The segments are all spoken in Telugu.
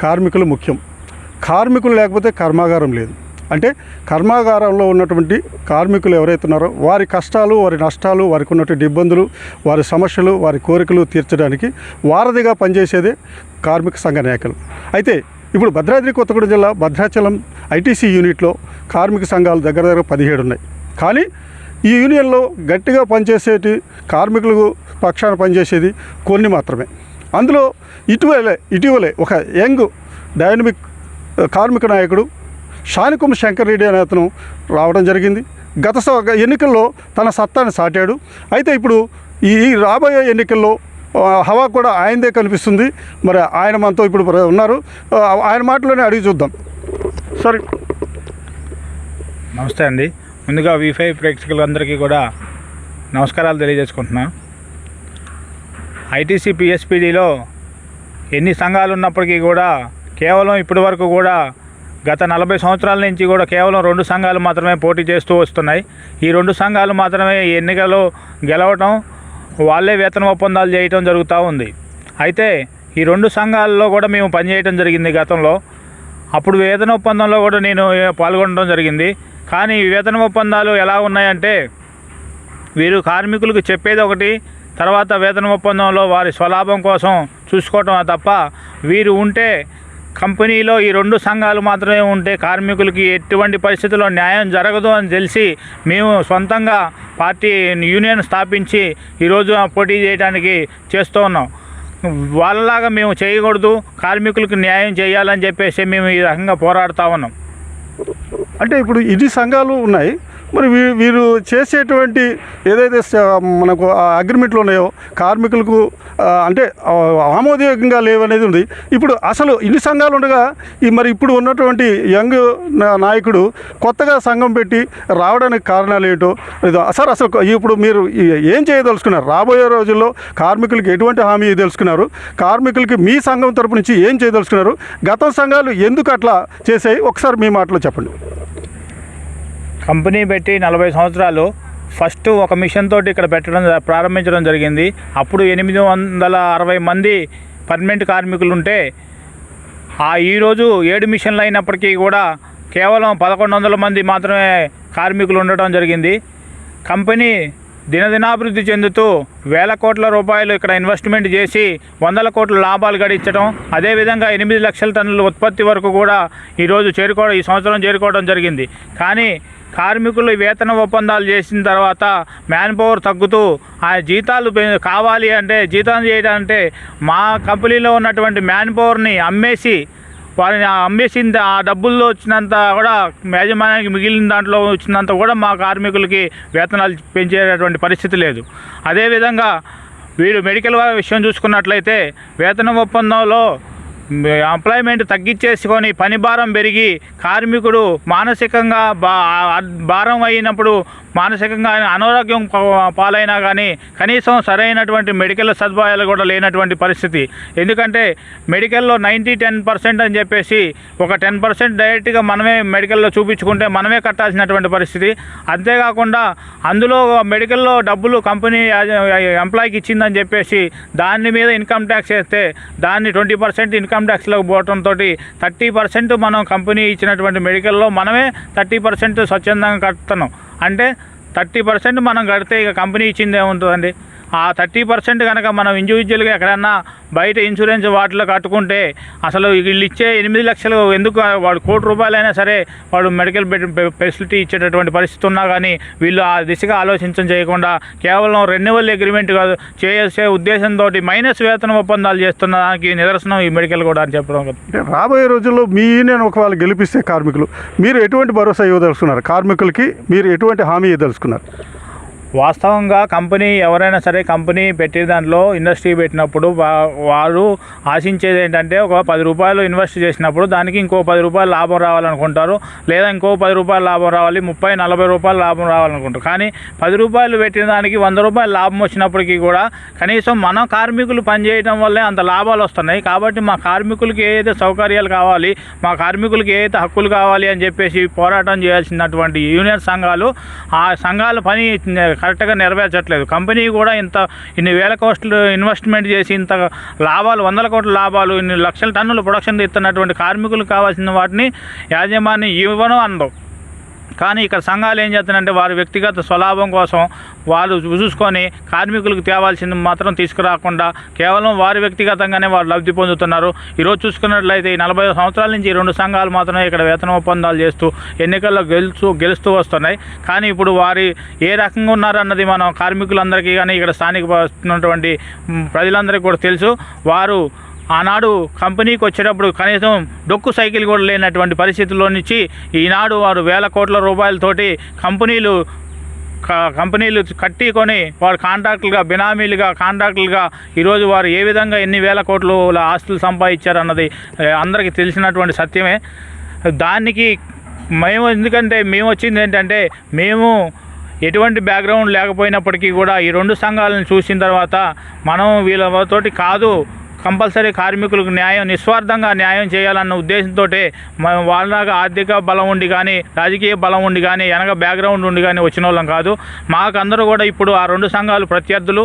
కార్మికులు ముఖ్యం. కార్మికులు లేకపోతే కర్మాగారం లేదు. అంటే కర్మాగారంలో ఉన్నటువంటి కార్మికులు ఎవరైతే ఉన్నారో వారి కష్టాలు వారి నష్టాలు వారికి ఉన్నటువంటి ఇబ్బందులు వారి సమస్యలు వారి కోరికలు తీర్చడానికి వారధిగా పనిచేసేదే కార్మిక సంఘ నాయకులు అయితే ఇప్పుడు భద్రాద్రి కొత్తగూడెం జిల్లా భద్రాచలం ఐటీసీ యూనిట్లో కార్మిక సంఘాలు దగ్గర దగ్గర పదిహేడు ఉన్నాయి. కానీ ఈ యూనియన్లో గట్టిగా పనిచేసేటి కార్మికులకు పక్షాన పనిచేసేది కొన్ని మాత్రమే. అందులో ఇటీవలే ఇటీవలే ఒక యంగ్ డైనమిక్ కార్మిక నాయకుడు షానికుమ్ శంకర్ రెడ్డి అనే అతను రావడం జరిగింది. గత ఎన్నికల్లో తన సత్తాన్ని సాటాడు. అయితే ఇప్పుడు ఈ రాబోయే ఎన్నికల్లో హవా కూడా ఆయనదే కనిపిస్తుంది. మరి ఆయన మనతో ఇప్పుడు ప్ర- ఉన్నారు. ఆయన మాటలోనే అడిగి చూద్దాం. సరే. నమస్తే అండి. ముందుగా వీఫై ప్రేక్షకులందరికీ కూడా నమస్కారాలు తెలియజేసుకుంటున్నా. ఐటీసీ పిఎస్పీడీలో ఎన్ని సంఘాలు ఉన్నప్పటికీ కూడా కేవలం ఇప్పటి వరకు కూడా గత నలభై సంవత్సరాల నుంచి కూడా కేవలం రెండు సంఘాలు మాత్రమే పోటీ చేస్తూ వస్తున్నాయి. ఈ రెండు సంఘాలు మాత్రమే ఈ ఎన్నికలో గెలవటం వాళ్ళే వేతన ఒప్పందాలు చేయటం జరుగుతూ ఉంది. అయితే ఈ రెండు సంఘాల్లో కూడా మేము పనిచేయటం జరిగింది గతంలో. అప్పుడు వేతన ఒప్పందంలో కూడా నేను పాల్గొనడం జరిగింది. కానీ వేతన ఒప్పందాలు ఎలా ఉన్నాయంటే వీరు కార్మికులకు చెప్పేది ఒకటి తర్వాత వేతన ఒప్పందంలో వారి స్వలాభం కోసం చూసుకోవటం తప్ప వీరు ఉంటే కంపెనీలో ఈ రెండు సంఘాలు మాత్రమే ఉంటే కార్మికులకి ఎటువంటి పరిస్థితుల్లో న్యాయం జరగదు అని తెలిసి మేము సొంతంగా పార్టీ యూనియన్ స్థాపించి ఈరోజు పోటీ చేయడానికి చేస్తూ ఉన్నాం. వాళ్ళలాగా మేము చేయకూడదు కార్మికులకు న్యాయం చేయాలని చెప్పేసి మేము ఈ రకంగా పోరాడుతూ ఉన్నాం. అంటే ఇప్పుడు ఇది సంఘాలు ఉన్నాయి మరి వీ- వీరు చేసేటువంటి ఏదైతే మనకు అగ్రిమెంట్లు ఉన్నాయో కార్మికులకు అంటే ఆమోదయోగ్యంగా లేవనేది ఉంది. ఇప్పుడు అసలు ఇన్ని సంఘాలు ఉండగా ఈ మరి ఇప్పుడు ఉన్నటువంటి యంగ్ నాయకుడు కొత్తగా సంఘం పెట్టి రావడానికి కారణాలు ఏంటో సార్ అసలు ఇప్పుడు మీరు ఏం చేయదలుచుకున్నారు? రాబోయే రోజుల్లో కార్మికులకు ఎటువంటి హామీ తెలుసుకున్నారు కార్మికులకి మీ సంఘం తరపు నుంచి ఏం చేయదలుచుకున్నారు? గతం సంఘాలు ఎందుకు అట్లా చేసాయి ఒకసారి మీ మాటలో చెప్పండి. కంపెనీ పెట్టి నలభై సంవత్సరాలు ఫస్ట్ ఒక మిషన్ తోటి ఇక్కడ పెట్టడం ప్రారంభించడం జరిగింది. అప్పుడు ఎనిమిది వందల అరవై మంది పర్మనెంట్ కార్మికులు ఉంటే ఆ ఈరోజు ఏడు మిషన్లు అయినప్పటికీ కూడా కేవలం పదకొండు వందల మంది మాత్రమే కార్మికులు ఉండటం జరిగింది. కంపెనీ దినదినాభివృద్ధి చెందుతూ వేల కోట్ల రూపాయలు ఇక్కడ ఇన్వెస్ట్మెంట్ చేసి వందల కోట్ల లాభాలు గడించడం అదేవిధంగా ఎనిమిది లక్షల టన్నుల ఉత్పత్తి వరకు కూడా ఈరోజు చేరుకోవడం ఈ సంవత్సరం చేరుకోవడం జరిగింది. కానీ కార్మికులు వేతన ఒప్పందాలు చేసిన తర్వాత మ్యాన్ పవర్ తగ్గుతూ ఆ జీతాలు పె- కావాలి అంటే జీతం చేయడానికి మా కంపెనీలో ఉన్నటువంటి మ్యాన్ పవర్ని అమ్మేసి వారిని అమ్మేసిన ఆ డబ్బుల్లో వచ్చినంత కూడా యాజమాన్యానికి మిగిలిన దాంట్లో వచ్చినంత కూడా మా కార్మికులకి వేతనాలు పెంచేటటువంటి పరిస్థితి లేదు. అదేవిధంగా వీడు మెడికల్ విషయం చూసుకున్నట్లయితే వేతన ఒప్పందంలో ఎంప్లాయ్మెంట్ తగ్గించేసుకొని పని భారం పెరిగి కార్మికుడు మానసికంగా భారం అయినప్పుడు మానసికంగా అనారోగ్యం పాలైనా కానీ కనీసం సరైనటువంటి మెడికల్ సదుపాయాలు కూడా లేనటువంటి పరిస్థితి. ఎందుకంటే మెడికల్లో నైంటీ టెన్ పర్సెంట్ అని చెప్పేసి ఒక టెన్ పర్సెంట్ డైరెక్ట్గా మనమే మెడికల్లో చూపించుకుంటే మనమే కట్టాల్సినటువంటి పరిస్థితి. అంతేకాకుండా అందులో మెడికల్లో డబ్బులు కంపెనీ ఎంప్లాయీకి ఇచ్చిందని చెప్పేసి దాని మీద ఇన్కమ్ ట్యాక్స్ వేస్తే దాన్ని ట్వంటీ పర్సెంట్ ఇన్కమ్ ట్యాక్స్లోకి పోవడంతో థర్టీ పర్సెంట్ మనం కంపెనీ ఇచ్చినటువంటి మెడికల్లో మనమే థర్టీ పర్సెంట్ స్వచ్ఛందంగా కడుతున్నాం. అంటే థర్టీ పర్సెంట్ మనం కడితే ఇక కంపెనీ ఇచ్చింది ఏముంటుందండి? ఆ థర్టీ పర్సెంట్ కనుక మనం ఇండివిజువల్గా ఎక్కడన్నా బయట ఇన్సూరెన్స్ వాటిలో కట్టుకుంటే అసలు వీళ్ళు ఇచ్చే ఎనిమిది లక్షలు ఎందుకు వాడు కోటి రూపాయలైనా సరే వాడు మెడికల్ ఫెసిలిటీ ఇచ్చేటటువంటి పరిస్థితి ఉన్నా కానీ వీళ్ళు ఆ దిశగా ఆలోచించడం చేయకుండా కేవలం రెన్యువల్ అగ్రిమెంట్ కాదు చేసే ఉద్దేశంతో మైనస్ వేతన ఒప్పందాలు చేస్తున్న దానికి నిదర్శనం ఈ మెడికల్ కూడా అని చెప్పడం అంటే రాబోయే రోజుల్లో మీ యూనియన్ ఒకవేళ గెలిపిస్తే కార్మికులు మీరు ఎటువంటి భరోసా ఇవ్వదలుచుకున్నారు? కార్మికులకి మీరు ఎటువంటి హామీ ఇవ్వదలుచుకున్నారు? వాస్తవంగా కంపెనీ ఎవరైనా సరే కంపెనీ పెట్టే దాంట్లో ఇండస్ట్రీ పెట్టినప్పుడు వారు ఆశించేది ఏంటంటే ఒక పది రూపాయలు ఇన్వెస్ట్ చేసినప్పుడు దానికి ఇంకో పది రూపాయలు లాభం రావాలనుకుంటారు. లేదా ఇంకో పది రూపాయలు లాభం రావాలి ముప్పై నలభై రూపాయలు లాభం రావాలనుకుంటారు. కానీ పది రూపాయలు పెట్టిన దానికి వంద రూపాయలు లాభం వచ్చినప్పటికీ కూడా కనీసం మన కార్మికులు పనిచేయడం వల్లే అంత లాభాలు వస్తున్నాయి. కాబట్టి మా కార్మికులకి ఏదైతే సౌకర్యాలు కావాలి మా కార్మికులకి ఏదైతే హక్కులు కావాలి అని చెప్పేసి పోరాటం చేయాల్సినటువంటి యూనియన్ సంఘాలు ఆ సంఘాల పని కరెక్ట్గా నెరవేర్చట్లేదు. కంపెనీ కూడా ఇంత ఇన్ని వేల కోట్లు ఇన్వెస్ట్మెంట్ చేసి ఇంత లాభాలు వందల కోట్ల లాభాలు ఇన్ని లక్షల టన్నులు ప్రొడక్షన్ ఇస్తున్నటువంటి కార్మికులకు కావాల్సిన వాటిని యాజమాన్యం ఇవ్వను అందం. కానీ ఇక్కడ సంఘాలు ఏం చేస్తున్నాయంటే వారి వ్యక్తిగత స్వలాభం కోసం వాళ్ళు చూసుకొని కార్మికులకు తేవాల్సింది మాత్రం తీసుకురాకుండా కేవలం వారి వ్యక్తిగతంగానే వారు లబ్ధి పొందుతున్నారు. ఈరోజు చూసుకున్నట్లయితే ఈ నలభై సంవత్సరాల నుంచి రెండు సంఘాలు మాత్రమే ఇక్కడ వేతన ఒప్పందాలు చేస్తూ ఎన్నికల్లో గెలుచు గెలుస్తూ వస్తున్నాయి. కానీ ఇప్పుడు వారి ఏ రకంగా ఉన్నారన్నది మనం కార్మికులందరికీ కానీ ఇక్కడ స్థానిక ఉన్నటువంటి ప్రజలందరికీ కూడా తెలుసు. వారు ఆనాడు కంపెనీకి వచ్చేటప్పుడు కనీసం డొక్కు సైకిల్ కూడా లేనటువంటి పరిస్థితుల్లో నుంచి ఈనాడు వారు వేల కోట్ల రూపాయలతోటి కంపెనీలు క- కంపెనీలు కట్టి కొని వారు కాంట్రాక్టులుగా బినామీలుగా కాంట్రాక్టులుగా ఈరోజు వారు ఏ విధంగా ఎన్ని వేల కోట్లు ఆస్తులు సంపాదించారన్నది అందరికీ తెలిసినటువంటి సత్యమే. దానికి మేము ఎందుకంటే మేము వచ్చింది ఏంటంటే మేము ఎటువంటి బ్యాక్గ్రౌండ్ లేకపోయినప్పటికీ కూడా ఈ రెండు సంఘాలను చూసిన తర్వాత మనం వీళ్ళతోటి కాదు కంపల్సరీ కార్మికులకు న్యాయం నిస్వార్థంగా న్యాయం చేయాలన్న ఉద్దేశంతో వాళ్ళగా వాళ్ళలాగా ఆర్థిక బలం ఉండి కానీ రాజకీయ బలం ఉండి కానీ వెనక బ్యాక్గ్రౌండ్ ఉండి కానీ వచ్చిన వాళ్ళం కాదు. మాకందరూ కూడా ఇప్పుడు ఆ రెండు సంఘాలు ప్రత్యర్థులు.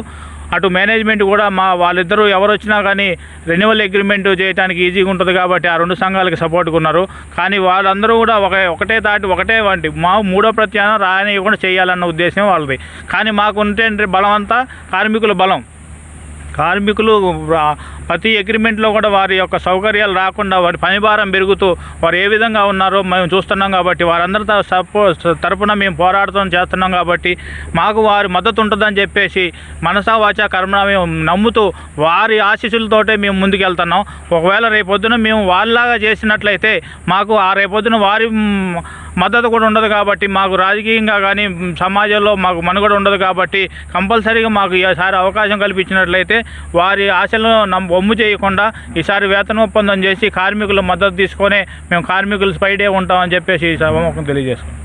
అటు మేనేజ్మెంట్ కూడా మా వాళ్ళిద్దరూ ఎవరు వచ్చినా కానీ రెన్యువల్ అగ్రిమెంట్ చేయడానికి ఈజీగా ఉంటుంది కాబట్టి ఆ రెండు సంఘాలకి సపోర్ట్గా ఉన్నారు కానీ వాళ్ళందరూ కూడా ఒక ఒకటే తాటి ఒకటే వంటి మా మూడో ప్రత్యాహం రానివ్వకుండా చేయాలన్న ఉద్దేశం వాళ్ళది. కానీ మాకు ఉంటే బలం అంతా కార్మికుల బలం. కార్మికులు ప్రతి అగ్రిమెంట్లో కూడా వారి యొక్క సౌకర్యాలు రాకుండా వారి పని భారం పెరుగుతూ వారు ఏ విధంగా ఉన్నారో మేము చూస్తున్నాం కాబట్టి వారందరితో సపో తరపున మేము పోరాడుతాం చేస్తున్నాం కాబట్టి మాకు వారి మద్దతు ఉంటుందని చెప్పేసి మనసా వాచ కర్మణ మేము నమ్ముతూ వారి ఆశీస్సులతోటే మేము ముందుకెళ్తున్నాం. ఒకవేళ రేపొద్దున మేము వాళ్ళలాగా చేసినట్లయితే మాకు ఆ రేపొద్దున వారి మద్దతు కూడా ఉండదు కాబట్టి మాకు రాజకీయంగా కానీ సమాజంలో మాకు మనుగడ ఉండదు కాబట్టి కంపల్సరీగా మాకు ఈసారి అవకాశం కల్పించినట్లయితే వారి ఆశలను నమ్ము ఒమ్ము చేయకుండా ఈసారి వేతన ఒప్పందం చేసి కార్మికుల మద్దతు తీసుకొని మేము కార్మికులు స్పైడే ఉంటామని చెప్పేసి ఈ సభముఖం తెలియజేసుకున్నాం